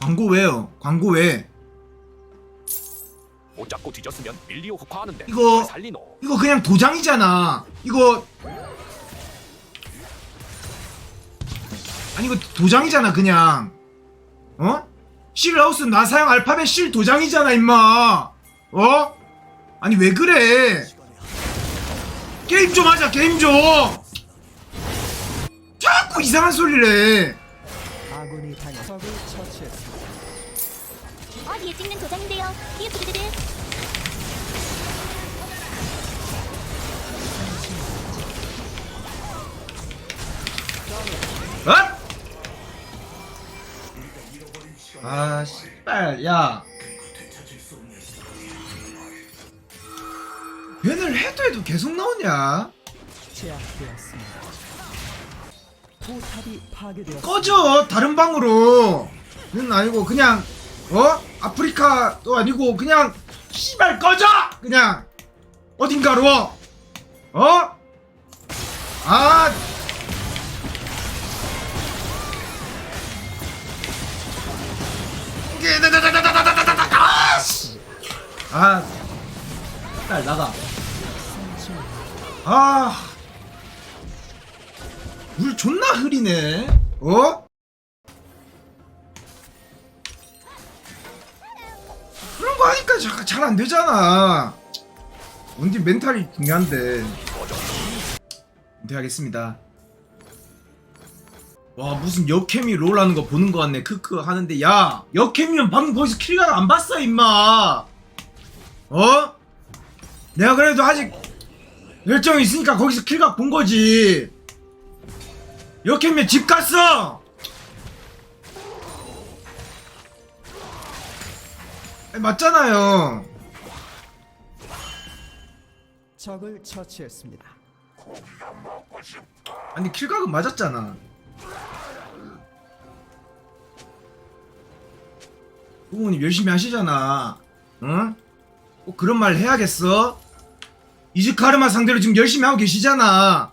광고 왜요? 광고 왜? 못 잡고 뒤졌으면 밀리오 흑화하는데 이거- 뭘 살리노 이거 그냥 도장이잖아. 이거 아니 이거 도장이잖아 그냥. 어? 실하우스 나사형 알파벳 실 도장이잖아 임마. 어? 아니 왜 그래? 게임 좀 하자 게임 좀. 자꾸 이상한 소리를 해. 아군이 적을 처치했습니다. 어디에 찍는 도장인데요. 기프트들 어? 아, 씨발, 야. 얘를 해도 해도 계속 나오냐? 제압되었습니다. 꺼져 다른 방으로는 아니고 그냥 어 아프리카도 아니고 그냥 씨발 꺼져 그냥 어딘가로 어 아 아, 딸 나가. 아. 물 존나 흐리네. 어? 그런 거 하니까 잘 안 되잖아. 원디 멘탈이 중요한데. 네 하겠습니다. 와 무슨 역캠이 롤하는 거 보는 거 같네 크크 하는데 야 역캠이면 방금 거기서 킬각 안 봤어 임마 어? 내가 그래도 아직 열정이 있으니까 거기서 킬각 본 거지 역캠이면 집 갔어 아니, 맞잖아요 적을 처치했습니다. 아니 킬각은 맞았잖아 부모님 열심히 하시잖아 응? 꼭 그런 말 해야겠어? 이즈카르마 상대로 지금 열심히 하고 계시잖아